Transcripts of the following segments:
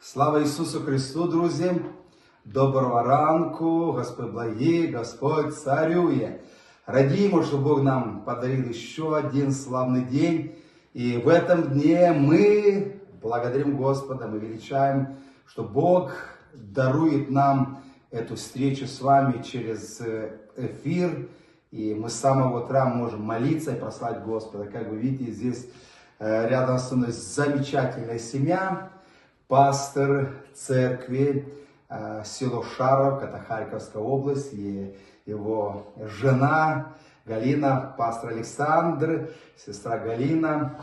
Слава Ісусу Христу, друзі! Доброго ранку, Господь благий, Господь царює. Радіємо, що Бог нам подарил еще один славный день. И в этом дне мы благодарим Господа, мы величаем, что Бог дарует нам эту встречу с вами через э, эфир. И мы с самого утра можем молиться и прославить Господа. Как вы видите, здесь э, рядом со мной замечательная семья Пастор церкви э, село Шаров, это Харьковская область, и его жена Галина, пастор Александр, сестра Галина.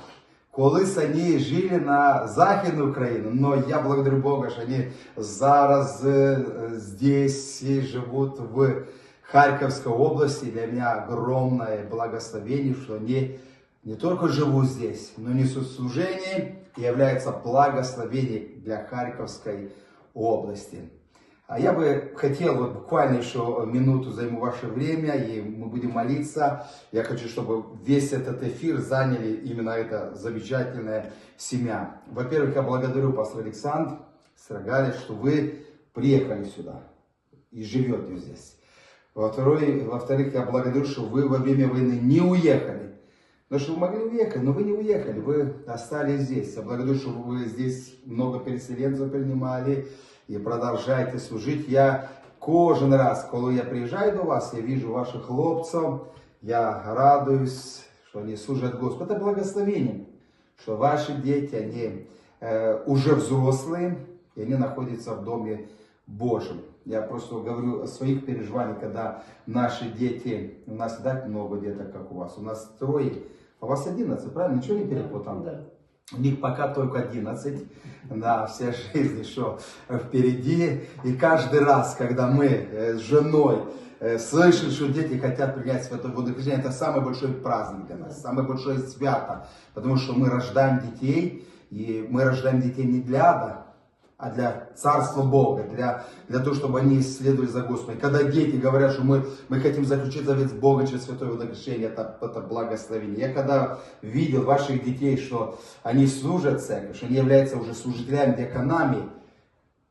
Колись они жили на Західну Україну, но я благодарю Бога, що вони зараз е, здесь живут в Харьковской области. Для меня огромное благословение, что они не только живут здесь, но несут служение и являются благословением для Харьковской области. А я бы хотел вот буквально еще минуту займу ваше время, и мы будем молиться. Я хочу, чтобы весь этот эфир заняли именно эта замечательная семья. Во-первых, я благодарю пастор Александр Срагаля, что вы приехали сюда и живете здесь. Во-вторых, во-вторых, я благодарю, что вы во время войны не уехали. Потому что вы могли уехать, но вы не уехали, вы остались здесь. Я благодарю, что вы здесь много переселенцев принимали и продолжаете служить. Я кожен раз, коли я приезжаю до вас, я вижу ваших хлопцев, я радуюсь, что они служат Господу. Это благословение, что ваши дети, они э, уже взрослые, и они находятся в Доме Божьем. Я просто говорю о своих переживаниях, когда наши дети, у нас не так много деток, как у вас, у нас трое, у вас 11, правильно? Ничего не перепутал? Да. У них пока только 11, да, вся жизнь еще впереди. И каждый раз, когда мы э, с женой э, слышим, что дети хотят принять святое водохрещение, это самый большой праздник для нас, самое большое свято. Потому что мы рождаем детей, и мы рождаем детей не для ада, а для Царства Бога, для, для того, чтобы они исследовали за Господом. И когда дети говорят, что мы, мы хотим заключить завет с Богом через Святое Водохрещение, это, это благословение. Я когда видел ваших детей, что они служат церкви, что они являются уже служителями, диаконами,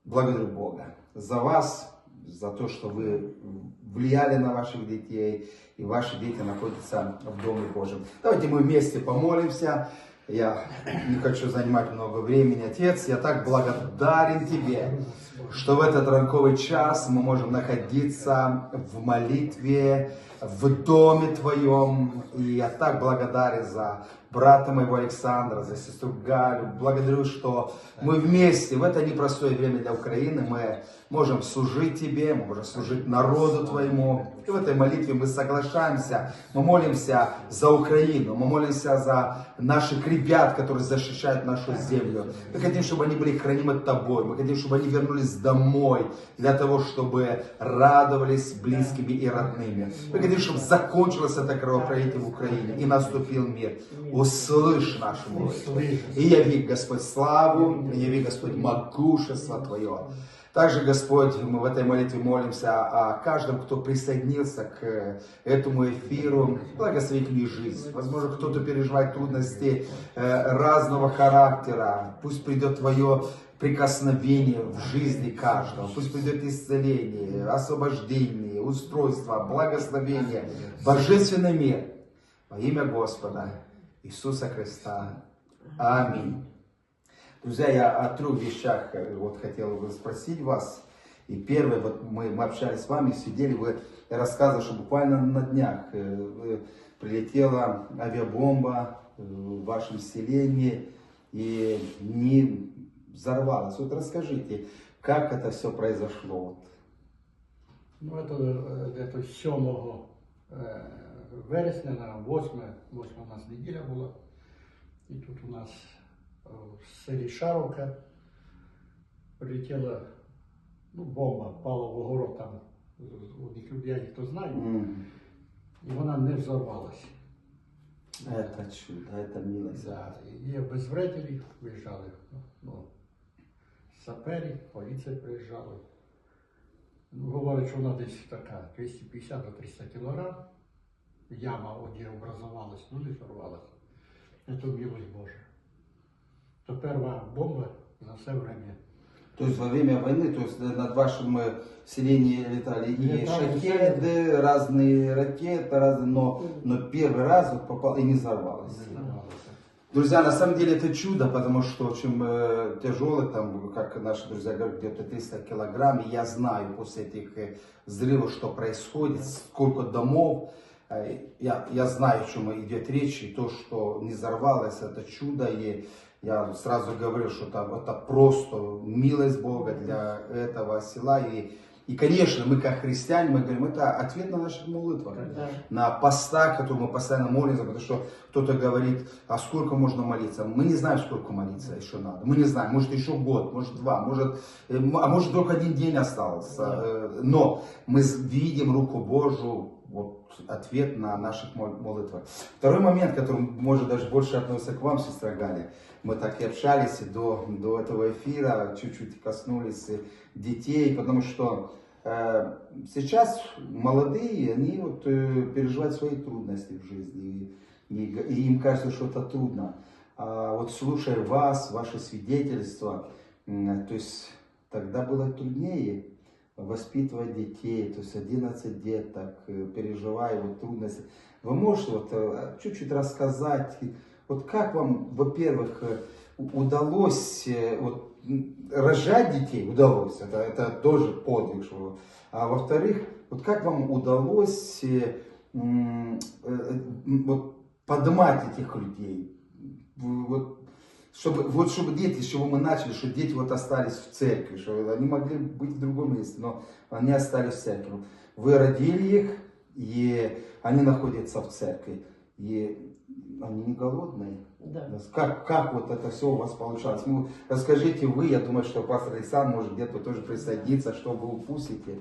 благодарю Бога за вас, за то, что вы влияли на ваших детей, и ваши дети находятся в Доме Божьем. Давайте мы вместе помолимся. Я не хочу занимать много времени. Отец, я так благодарен Тебе, что в этот ранковый час мы можем находиться в молитве, в доме Твоем. И я так благодарен за брата моего Александра, за сестру Галю. Благодарю, что мы вместе в это непростое время для Украины мы можем служить Тебе, мы можем служить народу Твоему. И в этой молитве мы соглашаемся, мы молимся за Украину, мы молимся за наших ребят, которые защищают нашу землю. Мы хотим, чтобы они были хранимы Тобой, мы хотим, чтобы они вернулись домой, для того, чтобы радовались близкими и родными. Мы хотим, чтобы закончилось это кровопролитие в Украине и наступил мир. Услышь нашу молитву. И яви, Господь, славу, и яви, Господь, могущество Твое. Также, Господь, мы в этой молитве молимся о каждом, кто присоединился к этому эфиру. Благослови их жизнь. Возможно, кто-то переживает трудности э, разного характера. Пусть придет Твое прикосновение в жизни каждого. Пусть придет исцеление, освобождение, устройство, благословение, божественный мир. Во имя Господа Иисуса Христа. Аминь. Друзья, я о трех вещах э, вот хотел бы спросить вас. И первое, вот мы, мы общались с вами, сидели, вы рассказывали, что буквально на днях э, прилетела авиабомба э, в вашем селении и не взорвалась. Вот расскажите, как это все произошло? Ну, это где-то 7 е, вересня на 8, 8 у нас неділя була. І тут у нас е, в селі Шаровка прилетіла ну, бомба, впала в огород там. У них людей, хто знає, М, і вона не взорвалася. Это чудо, это милость. Да, і Є безвреділі, виїжджали. Ну, сапері, поліція приїжджала. Ну, говорять, що вона десь така 250 до 300 кілограм. Яма одні образувалась, ну не сорвалася. Це милость Божа. То перша бомба за все время То есть во время войны, то есть над вашим э, селением летали и Летали, шахеды, разные ракеты, разные, но, но первый раз вот попал и не взорвалось. Друзья, на самом деле это чудо, потому что очень э, тяжелый, там, как наши друзья говорят, где-то 300 килограмм. И я знаю после этих э, взрывов, что происходит, сколько домов. Э, я, я знаю, о чем идет речь, и то, что не взорвалось, это чудо. И я сразу говорю, что это, это просто милость Бога для этого села. И, и, конечно, мы как христиане, мы говорим, это ответ на наши молитвы Да. на постах, которые мы постоянно молимся, потому что кто-то говорит, а сколько можно молиться? Мы не знаем, сколько молиться еще надо. Мы не знаем, может еще год, может два, может, э, а может только один день остался. Э, Но мы видим руку Божию, вот ответ на наших мол- молитвы. Второй момент, который может даже больше относится к вам, сестра Галя. Мы так и общались до, до этого эфира, чуть-чуть коснулись э, детей, потому что Э, Сейчас молодые, они вот э, переживают свои трудности в жизни, и, и и им кажется, что это трудно. А вот слушая вас, ваши свидетельства, м, то есть тогда было труднее воспитывать детей, то есть 11 деток, э, переживая вот трудности. Вы можете вот э, чуть-чуть рассказать, вот как вам, во-первых, э, удалось вот, рожать детей, удалось, это, это тоже подвиг, что а во-вторых, вот как вам удалось вот, поднимать этих людей? Вот, чтобы, вот чтобы дети, с чего мы начали, что дети вот остались в церкви, что они могли быть в другом месте, но они остались в церкви. Вы родили их, и они находятся в церкви, и они не голодные. Да. Как, как вот это все у вас получалось? Ну, расскажите вы, я думаю, что пастор Александр может где-то тоже присоединиться, что вы упустите.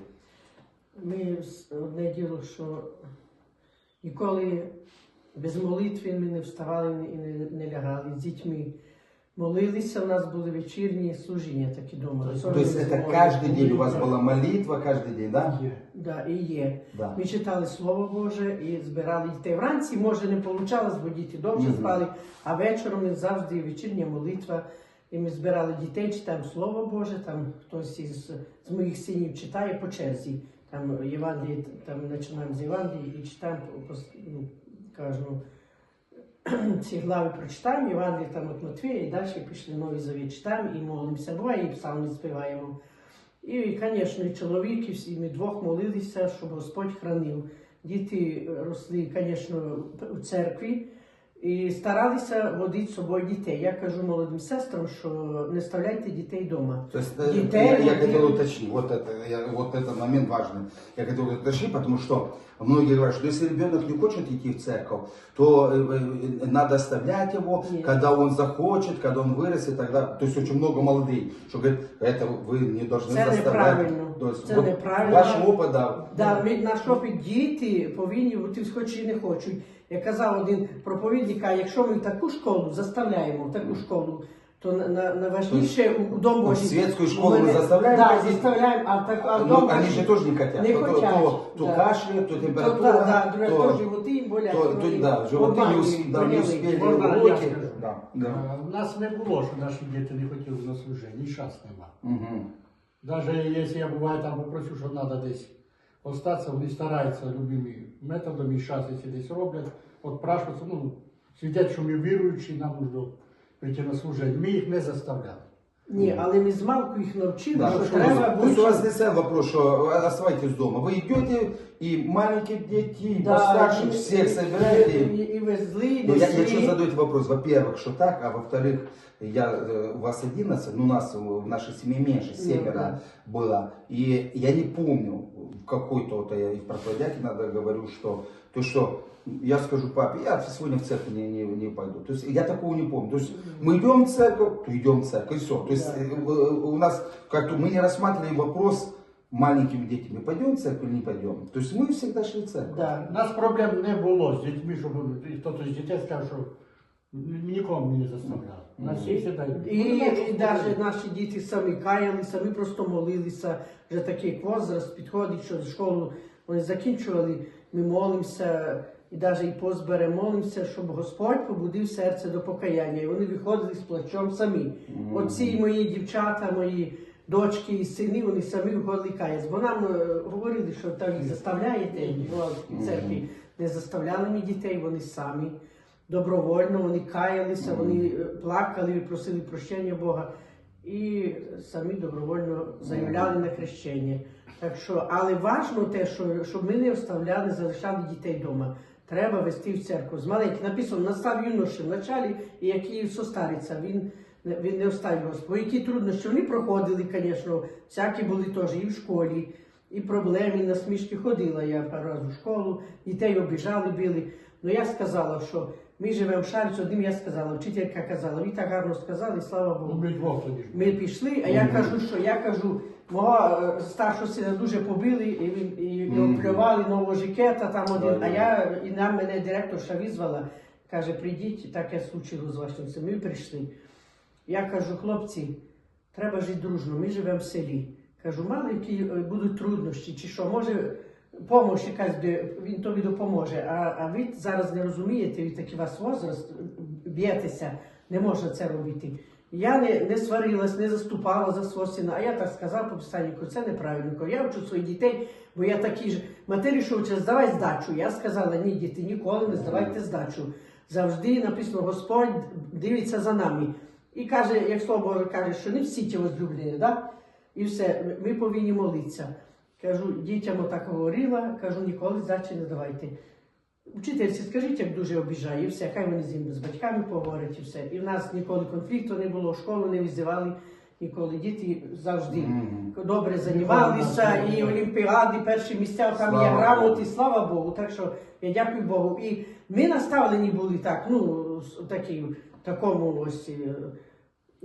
Ми з- одне діло, що ніколи без молитви ми не вставали і не, не лягали з дітьми. Молилися, у нас були вечірні служіння такі дома. То есть это каждый день у вас была молитва, каждый день, да? Є. Да, і є. Да. Ми читали Слово Боже і збирали дітей. Вранці, може, не вийшло, бо діти довше Мгм. спали, а вечором ми завжди вечірня молитва. І ми збирали дітей, читаємо Слово Боже, там хтось із з моїх синів читає по черзі. Там Євангеліє, там починаємо з Євангелії і читаємо, по- по- ну, кажу, ці глави прочитаємо, Євангеліє там от Матвія, і далі пішли Новий Завіт читаємо і молимося. Буває, і псалми співаємо. І, звісно, і чоловік, і ми двох молилися, щоб Господь хранив. Діти росли, звісно, у церкві і старалися водити з собою дітей. Я кажу молодим сестрам, що не ставляйте дітей вдома. То есть э, Детей, я, я вот хотел и- уточнить, вот это, я, вот этот момент важный. Я хотел уточнить, потому что многие говорят, что если ребенок не хочет идти в церковь, то э, э, надо оставлять его, Нет. когда он захочет, когда он вырастет, тогда, то есть очень много молодых, что говорят, это вы не должны Це заставлять. неправильно. То есть Це вот неправильно. ваш опыт, да, Да, ми, наш опит діти повинні бути хоч і не хочуть. Як казав один проповідник, а якщо ми в таку школу заставляємо, в таку школу, то на, на, найважніше у вдома. в светскую школу мы заставляем Да, заставляємо, а так, а ну, вдома они же тоже не хотят. Не то, то- то, то да. кашляют, то то, температура, да, да, друге, то, то животи болять. то, то, вони да, животы не, обманюють, ус- да, не боліли. успели Можно я уроки. скажу? Да, да. Е, У нас не було, що наші діти не хотіли на служення, і час нема. Мгм. Даже якщо я буває там попросив, що треба десь остатися, вони стараються любими методами, і час, якщо десь роблять, от прашуються, ну, свідять, що ми віруючі, нам нужно прийти на служення. Ми їх не заставляли. Ні, але ми з малку їх навчили, Да, що ну, треба то есть бути. у вас не стоял вопрос, что оставайтесь дома. Вы идете и маленьких детей, Да, постарше, і- всех і- собираете. І, і везли, і Ну, я, несли. я что задаю этот вопрос? Во-первых, что так, а во-вторых, я, э, у вас 11, ну, у нас э, в нашей семье меньше, Ну, семеро да. было. И я не помню, в какой-то, вот я и в проповедяке надо говорю, что, то, что я скажу папе, я сегодня в церковь не, не, не пойду. То есть я такого не помню. То есть мы идем в церковь, то идем в церковь, и все. То есть Да. э, э, у нас как-то мы не рассматривали вопрос маленькими детьми, пойдем в церковь или не пойдем. То есть мы всегда шли в церковь. Да. У нас проблем не було з дітьми, щоб хтось з дітей сказав, що нікому не заставляли. Нас всі сідають. І, і навіть наші діти самі каялися, ми просто молилися. Вже такий возраст підходить, що школу вони закінчували, ми молимося, і навіть і позбере молимося, щоб Господь побудив серце до покаяння. І вони виходили з плачом самі. Оці мої дівчата, мої дочки і сини, вони самі виходили каяться. Бо нам е, говорили, що там їх заставляєте, в церкві не заставляли ми дітей, вони самі добровольно, вони каялися, вони е, плакали, просили прощення Бога і самі добровольно заявляли на хрещення. Так що, але важливо те, що щоб ми не оставляли, залишали дітей вдома. Треба вести в церкву. З маленьких написано настав юноші в началі, і який состариться, він, він не оставить Господь. Які труднощі вони проходили, звісно, всякі були теж і в школі, і проблеми, і насмішки ходила я пару разів в школу, дітей обіжали, били. Ну я сказала, що ми живемо в шарці, одним я сказала, вчителька казала, ви так гарно сказали, слава Ну, Богу. ми двох тоді ж. Ми пішли, а я кажу, що я кажу, мого е, старшого сина дуже побили, і, він- і його плювали нового жикета там один. А я і нам мене директорша визвала, каже, прийдіть, таке случилось з вашим сином. Ми прийшли. Я кажу, хлопці, треба жити дружно, ми живемо в селі. Кажу, мало які е, будуть труднощі, чи що, може, помощь якась де він тобі допоможе. А, а ви зараз не розумієте, ви такий вас возраст, б'єтеся, не можна це робити. Я не, не сварилась, не заступала за свого сина, а я так сказав по писаннику, це неправильно. Я вчу своїх дітей, бо я такий ж матері, що вчать, здавай здачу. Я сказала, ні, діти, ніколи не здавайте здачу. Завжди написано, Господь дивиться за нами. І каже, як слово Боже каже, що не всі ті возлюблені, да? і все, ми повинні молитися. Кажу, дітям отак говорила, кажу, ніколи здачі не давайте. Вчительці, скажіть, як дуже обіжає, і все, хай вони з ним з батьками поговорять і все. І в нас ніколи конфлікту не було, школу не визивали, ніколи діти завжди добре займалися, і олімпіади, перші місця, там є Слава грамоти, слава Богу. Так що я дякую Богу. І ми наставлені були так, ну, такі, в такому ось.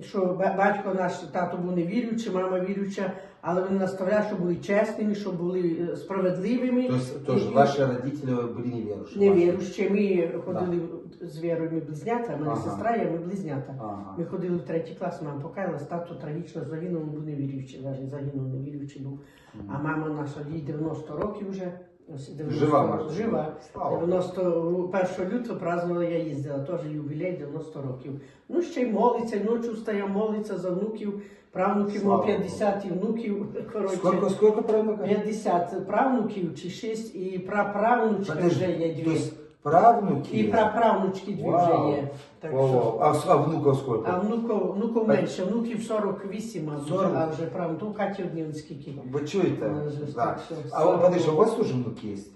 Що ба- батько наш тато був невіруючий, мама віруюча, але вони наставляли, щоб були чесними, щоб були е, справедливими. То есть тоже І- ваши родители были неверующие? Ми ходили з Вірою, ми близнята, мене Ага. сестра, є, ми близнята. Ага. Ми ходили в третій клас, мама покаялась, тато трагічно загинув, він був невіруючий, навіть загинув невіруючий був. А мама наша, їй 90 років вже. Ось 90 Жива, мама. жива. Слава Богу. 91 лютого празднувала, я їздила, теж юбілей 90 років. Ну, ще й молиться, ночі встає, молиться за внуків, правнуків, Слава мов 50 і внуків. Коротше, Сколько, сколько правнуків? 50 правнуків чи 6, і праправнучка вже є дві. Правнуки? І праправнучки дві вже є. Так що. А, а внуков сколько? А внуков, внуков Так. менше, внуків 48, мабуть, 40? а вже у Каті скільки. Ну, ж Да. так, что А слава вот подожди, Богу. у вас тоже внуки есть?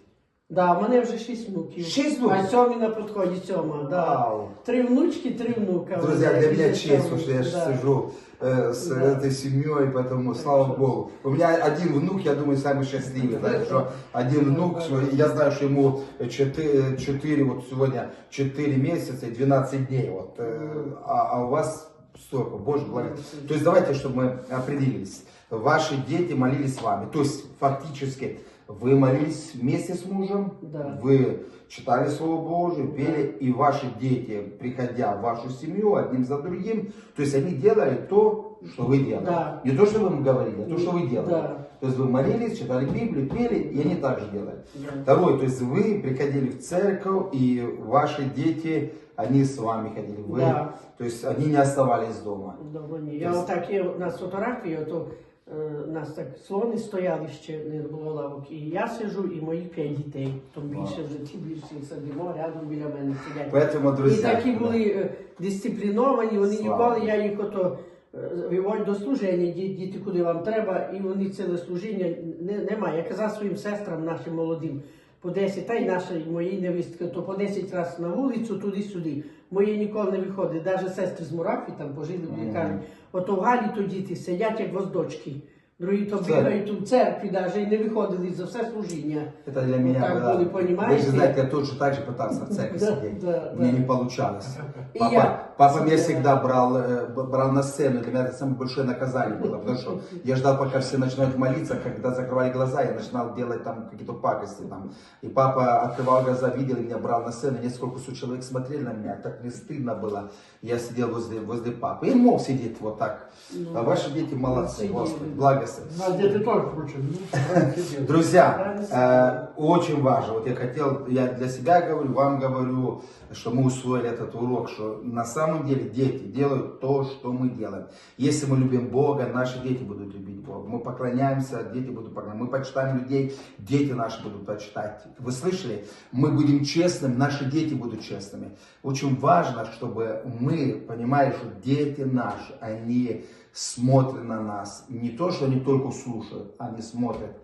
Да, в мене вже 6 внуків. Шість внуків? А сьомі на підході сьома, да. Вау. Три внучки, три внука. Друзья, для меня шість честь, сьомих, что я да. сижу э, с Да. этой семьей, поэтому слава Богу. У меня один внук, я думаю, самый счастливый, да, что один внук, я знаю, что ему 4, 4 вот сегодня 4 месяца и 12 дней, вот, э, а, а у вас столько, Боже, благо. То есть давайте, чтобы мы определились. Ваши дети молились с вами, то есть фактически вы молились вместе с мужем, Да. вы читали Слово Божие, пели, и ваши дети, приходя в вашу семью одним за другим, то есть они делали то, что вы делали. Да. Не то, что вы им говорили, а то, что вы делали. Да. То есть вы молились, читали Библию, пели, и они так же делали. Да. Второй, то есть вы приходили в церковь, и ваши дети, они с вами ходили. Вы, Да. То есть они не оставались дома. Довго ні. Я Тобто- отак є у нас фотографії, ото е, нас так слони стояли ще, не було лавок. І я сижу, і мої п'ять дітей. Тому більше вже ті більше сидимо, рядом біля мене сидять. Поэтому, І друзья, такі да. були е, дисципліновані, вони Слава ніколи, я їх ото е, виводь до служення, ді- діти, куди вам треба, і вони ціле служіння не, немає. Я казав своїм сестрам, нашим молодим, по 10, та й нашій моїй невістки, то по 10 разів на вулицю, туди-сюди. Мої ніколи не виходить. Навіть сестри з Мурафі там пожили, вони Мгм. кажуть, ото в Галі то діти сидять як воздочки. Другі то В церкві. бігають у церкві, навіть і не виходили за все служіння. Это для Вот меня так было. были, понимаете? Вы же знаете, я тоже так же пытался в церкви Да, сидеть. да, У меня да. не получалось. И Папа, я папа меня всегда- всегда брал, э, б- брал на сцену. Для меня это самое большое наказание было. Потому что я ждал, пока все начинают молиться. Когда закрывали глаза, я начинал делать там какие-то пакости. Там. И папа открывал глаза, видел меня, брал на сцену. Несколько сот человек смотрели на меня. Так не стыдно было. Я сидел возле, возле папы. И мог сидеть вот так. Ну, а ваши дети молодцы, сидели. Господи. Благо колеса. У нас діти теж кручені. Ну, раніше діти. Друзья, э, очень важно, вот я хотел, я для себя говорю, вам говорю, что мы усвоили этот урок, что на самом деле дети делают то, что мы делаем. Если мы любим Бога, наши дети будут любить Бога. Мы поклоняемся, дети будут поклоняться. Мы почитаем людей, дети наши будут почитать. Вы слышали? Мы будем честными, наши дети будут честными. Очень важно, чтобы мы понимали, что дети наши, они смотрят на нас. Не то, что они только слушают, они смотрят.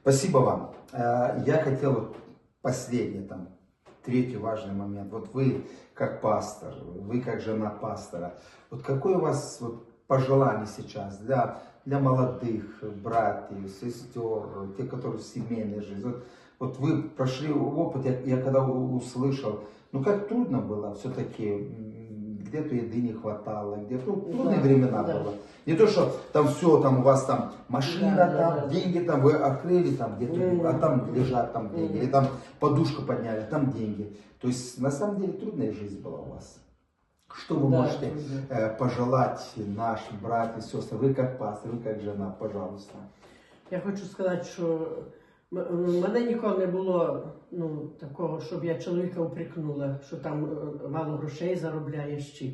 Спасибо вам. Э, Я хотел вот последний, там, третий важный момент. Вот вы как пастор, вы как жена пастора. Вот какое у вас вот пожелание сейчас для, для молодых братьев, сестер, те, которые в семейной жизни? Вот, вот вы прошли опыт, я, я когда услышал, ну как трудно было все-таки, где-то еды не хватало, где-то ну, трудные Да, времена да. было. Не то, что там все, там у вас там машина, Да, там да, да. деньги, там вы открыли, там где-то, Мгм. а там лежат там деньги, Мгм. или там подушку подняли, там деньги. То есть на самом деле трудная жизнь была у вас. Что вы Да, можете трудная. э, пожелать нашим братьям, сестрам, вы как пастор, вы как жена, пожалуйста. Я хочу м- м- мене ніколи не було ну, такого, щоб я чоловіка упрекнула, що там е, мало грошей заробляєш. Чи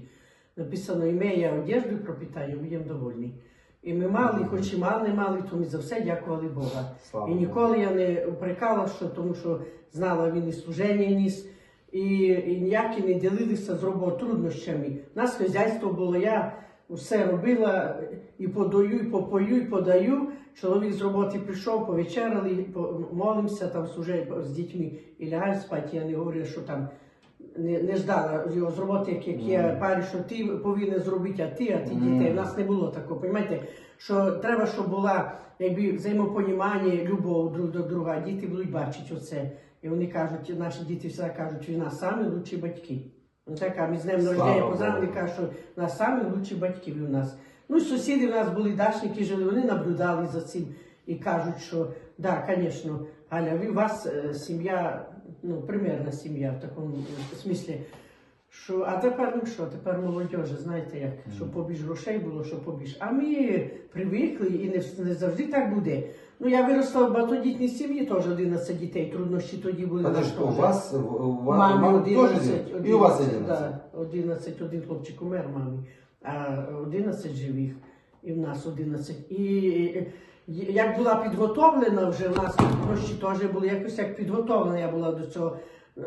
написано імея одежду і пропитання, будемо довольні. І ми мали, хоч і мали, не мали, то ми за все дякували Бога. Слава І ніколи я не упрекала, що тому що знала він і служення ніс, і, і ніякі не ділилися з роботою труднощами. У нас хазяйство було, я все робила і подаю, і попою, і подаю. Чоловік з роботи прийшов, повечеряли, по- молимося там служи з дітьми і лягаю спати. Я не говорила, що там не, не ждала його з роботи, як, як я парі, що ти повинен зробити, а ти, а ти дітей. У нас не було такого. Понімаєте, що треба, щоб була якби взаємопонімання, любов друг до друга. Діти будуть бачити оце. І вони кажуть, наші діти всі кажуть, що в нас самі лучші батьки. Ну так, ми з Слава народження поздравили, кажуть, що в нас самі лучші батьки у нас. Ну, і сусіди в нас були дачники, жили, вони наблюдали за цим і кажуть, що да, звісно, Галя, ви у вас е, сім'я, ну, примерна сім'я в такому е, смислі. Що, а тепер ну що, тепер молодежі, знаєте, як, що побіж грошей було, що побіж. А ми привикли і не, не завжди так буде. Ну, я виросла в багатодітній сім'ї, теж 11 дітей, труднощі тоді були. Подожди, у вас, у вас, Мамі 11, тоже 11, И у вас 11. Да, 11, один хлопчик умер мамі, а 11 живих, і в нас 11. І як була підготовлена вже, в нас гроші теж були якось як підготовлена я була до цього.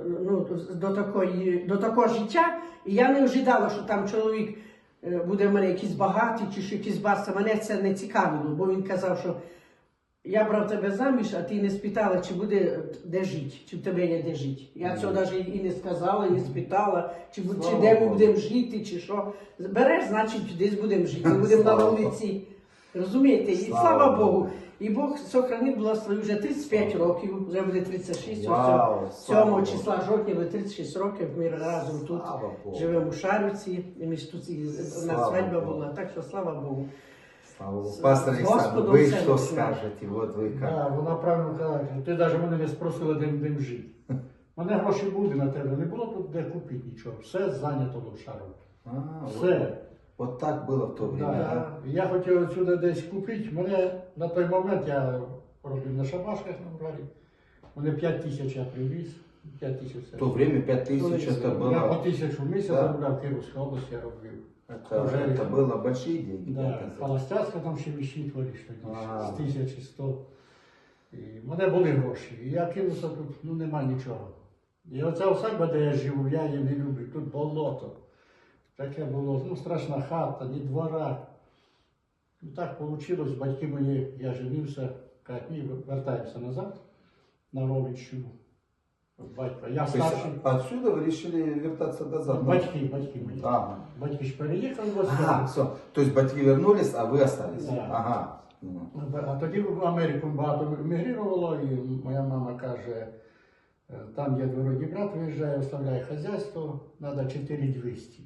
Ну, до такої до такого життя, і я не ожидала, що там чоловік е, буде в мене якийсь багатий чи що якийсь баста. Мене це не цікавило, бо він казав, що я брав тебе заміж, а ти не спитала, чи буде де жити, чи в тебе є де жити. Я цього навіть і не сказала, і не спитала, чи, чи Слава де ми Богу. будемо жити, чи що. Береш, значить, десь будемо жити, будемо на Слава Богу. вулиці. Розумієте? І Слава слава Богу. Богу. І Бог сохранив благословив вже 35 років, вже буде 36, Вау, ось слава 7 Богу. числа жовтня буде 36 років, ми разом тут Слава Богу. живемо у Шарівці, і ми ж тут і, у нас Слава свадьба Богу. була, так що слава Богу. Слава Богу. С- Пастор с Александр, Господом вы все что начинается. скажете? Вот вы как. Да, вона правильно каже, ти навіть мене не спросила, де де жити. Мене гроші буде на тебе, не було тут де купити нічого. Все зайнято було в шару. А, вот, Все. вот так было в то время, Да. да? Я хотів сюди десь купити. Мене на той момент я робив на шабашках на Уралі. Мене 5 тисяч я привіз. 5 тисяч. В то время 5000 это Я по было, тисячу в місяць Да. заробляв в Київській області, я робив. это, Уже это было большие деньги. Да, 5000. холостяцька там ще висчитували, що А. з тисячі сто. І в мене були гроші. І я кинувся тут, ну нема нічого. І оця усадьба, де я живу, я її не люблю. Тут болото. Таке було, ну страшна хата, ні двора. Ну так вийшло, батьки мої, я женився, кажуть, ні, вертаємося назад на Ровіччину. Батько, я То есть старший. отсюда вы решили вертаться назад? Батьки, батьки мої. Ага. Батьки ж переїхали в Ага, все. То есть батьки вернулись, а вы остались? Да. Ага. Мгм. А тоді в Америку багато емігрувало, і моя мама каже, «Е, там є двоюродний брат виїжджає, оставляє хазяйство, треба 4200.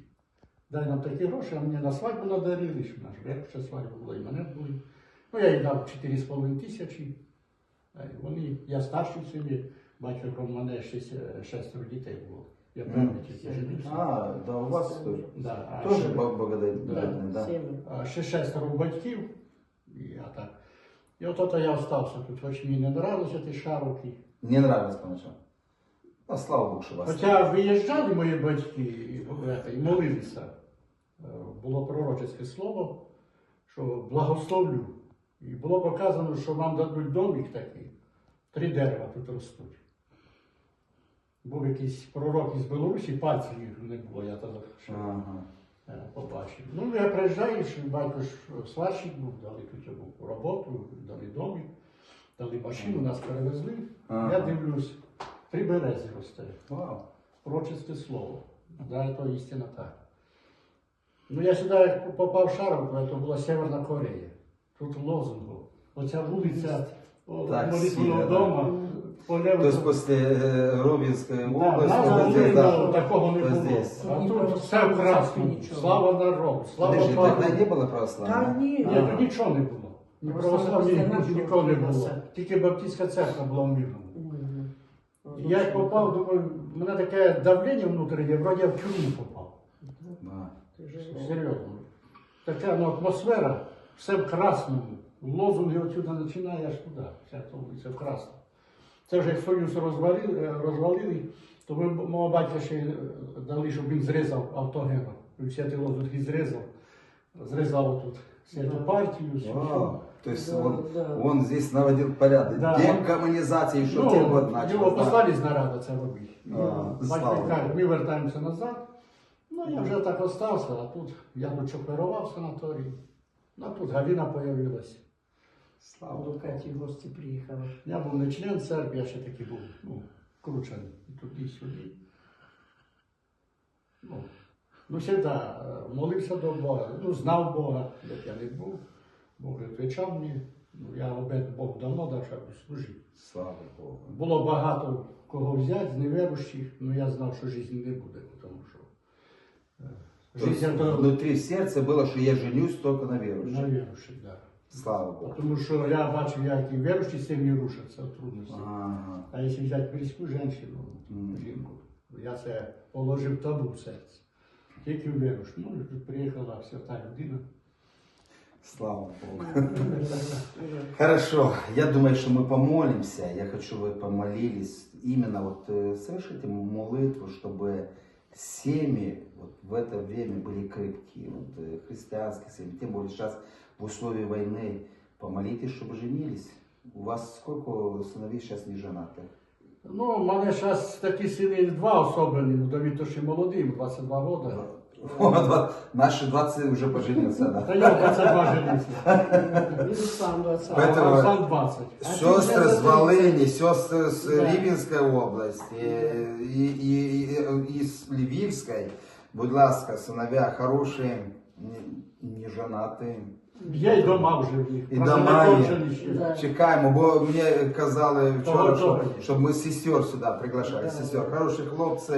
Дай нам такі гроші, а мені на свадьбу надарили, що наш як ще свадьба була, і мене були. Ну, я їй дав 4,5 тисячі. Е, Вони, я старший в батько крім мене шість, е, шестеро дітей було. Я перший тільки женився. А, да, у вас тоже. Да, а Тоже ще- бог Да. да? А ще шестеро батьків, і я так. І от ото я остався тут, хоч мені не нравилися ті шаровки. Не нравилось поначалу. Ну, слава Богу, що вас. Хоча виїжджали мої батьки і, е, і молилися, Е, було пророчеське слово, що благословлю. І було показано, що вам дадуть домик такий. Три дерева тут ростуть. Був якийсь пророк із Білорусі, пальців їх не було, я тоді Ага. е, побачив. Ну, я приїжджаю, що батько ж сварщик був, дали тут йому роботу, дали домик, дали машину, нас перевезли. Ага. Я дивлюсь, три берези росте. Вау. Пророчесте слово. Да, то істина так. Ну, я сюди попав в Шаровку, то була Северна Корея. Тут лозунгу. Оця вулиця о, Так, То есть после э, Ровенской Да, нас здесь, да, такого не було. здесь. А тут все в красному. Слава народу, слава Подожди, Богу. тогда не было Та православия? ні, Ні, Ага. тут нічого не було. Ні після нікого не було. Тільки Баптистська церква була в мирному. Я як попав, думаю, в мене таке давлення внутрішнє, вроді я в тюрму попав. Серйозно. Така ну, атмосфера, все в красному. Лозунги отсюди починає аж туди. Вся та вулиця в красному. Це вже як Союз розвалили, е, розвалили, то ми мого батька ще е, дали, щоб він зрізав автогена. Він всі ті лозунги зрізав. Зрізав тут всю цю партію, всю. Вау. То есть Да, он, да. он здесь наводил порядок. Да. Декоммунизация еще в те Ну, год началась. його да. послали з наряду це робити. А, Батько слава каже, Богу. ми вертаємося назад. Ну, я вже так остався, а тут я тут оперував в санаторії. Ну, а тут Галіна появилась. Слава До Каті в гості приїхала. Я був не член церкви, я ще таки був ну, кручений. І туди, і сюди. Ну, ну завжди молився до Бога, ну, знав Бога, як я не був. Бог відповідав мені. Ну, я обед Бог давно дав, щоб служити. Слава Богу. Було багато кого взяти з невіруючих, але я знав, що життя не буде, тому що е, То есть життя то внутри сердца было, что я женюсь только на верующих. невіруючих, да. Слава Богу. Тому що я бачив, як і віруючі сім'ї рушаться від трудностей. Ага. А якщо взяти близьку жінку, Мгм. жінку, я це положив табу в серце. Тільки віруш. Ну, і тут приїхала свята людина. Слава Богу. Хорошо, я думаю, что мы помолимся. Я хочу, вы помолились. Именно вот э, совершите молитву, чтобы семьи вот в это время были крепкие, вот, э, христианские семьи. Тем более сейчас в условии войны помолитесь, чтобы женились. У вас сколько сыновей сейчас не женатых? Ну, у мене зараз такі сини два особливі, ну, Давид то ще молодий, йому 22 роки. О, два- Наши 20 уже поженился, Та да. я 22 женився. І сам до отца. А Поэтому- сам 20. Сестры с Волыни, сестры с Да. Рівненської області і, і, і, і з Львівської, будь ласка, синовья хороші, не, не жонаті. Є й дома вже в них. І Просто дома не є. кончені ще. Да. Чекаємо, бо мені казали вчора, Того, що, того. щоб ми сестер сюди приглашали. Сестер. Хороші хлопці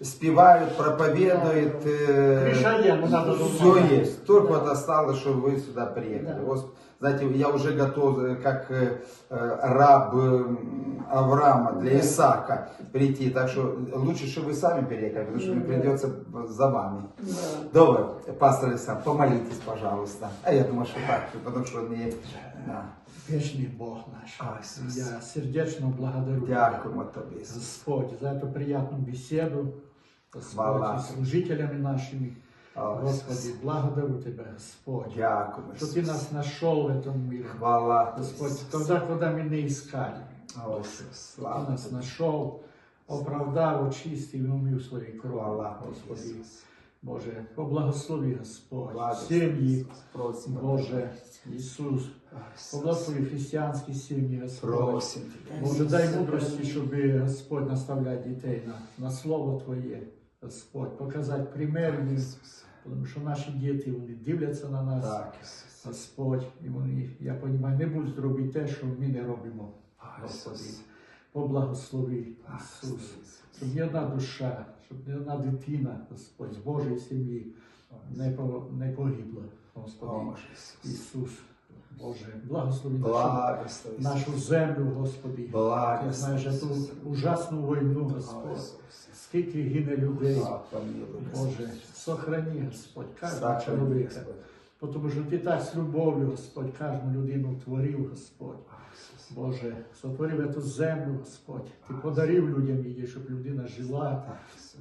співають, проповідують. е, Криша є, не Все есть. Только вот осталось, чтобы вы сюда приехали. Да. Господи, знаете, я уже готов, э, как э, э, раб э, Авраама для Исаака прийти. Так что лучше, чтобы вы сами переехали, потому что мне Да. придется за вами. Да. Добре, пастор Александр, помолитесь, пожалуйста. А я думаю, что так, потому что мне... Да. Вічний Бог наш. Ой, Ісус. Я сердечно благодарю Тебя, Дякуємо тобі, Ісус. Господь, за эту приятную беседу. Хвала. Господь, и служителями нашими. О, Господи, Ісус. благодарю Тебя, Господь, Дякуємо, что Ты Ісус. нас нашел в этом мире. Хвала. Господь, Ісус. тогда, когда мы не искали, О, Ісус. Ты Слава нас тобі. нашел, оправдав, очистив и умив своей кровью. Хвала тобі, Господи, Ісус. Боже, поблагослови, Господь, Слава семьи, Ісус. Просимо. Боже, Иисус, Ісус. Благослови християнські сім'ї, Господь. Просим Тебя. Боже, дай мудрості, щоб Господь наставляти дітей на, на Слово Твоє, Господь, показати пример їм, тому що наші діти вони дивляться на нас, Так, Господь, і вони, я розумію, не будуть робити те, що ми не робимо. Господи, поблагослови, Ісус, Ісус. щоб ні одна душа, щоб ні одна дитина, Господь, з Божої сім'ї не погибла, Господи, Ісус. Боже, благослови нашу, Благослови, нашу землю, Господи. Ти знаєш ту ужасну війну, Господь. Скільки гине людей. Боже, сохрани, Господь, кожного чоловіка. Тому що ти так з любов'ю, Господь, кожну людину творив, Господь. Боже, сотворив цю землю, Господь. Ти подарив людям її, щоб людина жила,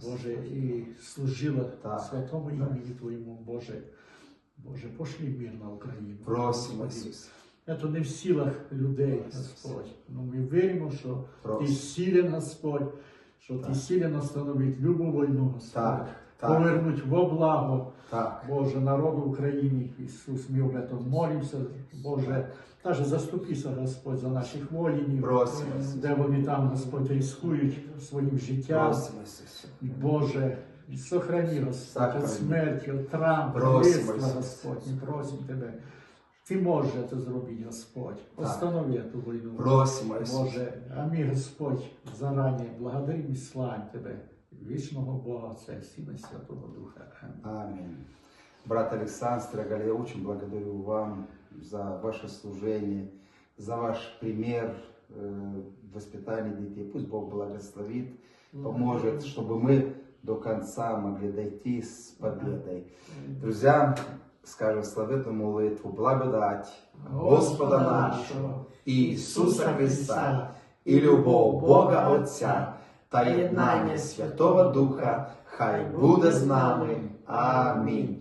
Боже, і служила святому імені Твоєму, Боже. Боже, пошли мир на Україну. Просимо, Господи. Ісус. Це не в силах людей, Господь. Ну, ми віримо, що Ти силен, Господь, що Ти силен остановити любу війну, Господь. Так, так. Повернуть во благо, Так, Боже, народу України. Ісус, ми об этом молимося, Боже. Даже заступися, Господь, за наших воїнів, просимо, де вони там, Господь, ризикують своїм життям. Боже, сохрани, Господь, Так, от Господь. смерті, от травм, Просимо, вбивства, Ісус. Господь, ми просимо Тебе. Ти можеш це зробити, Господь. Останови цю війну. Просимо, Ісус. Боже, а ми, Господь, зарані благодарим і славим Тебе, вічного Бога, Отця і Сина і Святого Духа. Амінь. Аминь. Брат Александр Строгали, я очень благодарю вам за ваше служение, за ваш пример э, воспитания детей. Пусть Бог благословит, поможет, чтобы мы до конца могли дойти с победой. Друзья, скажем славетную молитву, благодать Господа нашего, Иисуса Христа, и любов Бога Отця та єднання Святого Духа, хай буде з нами. Амінь.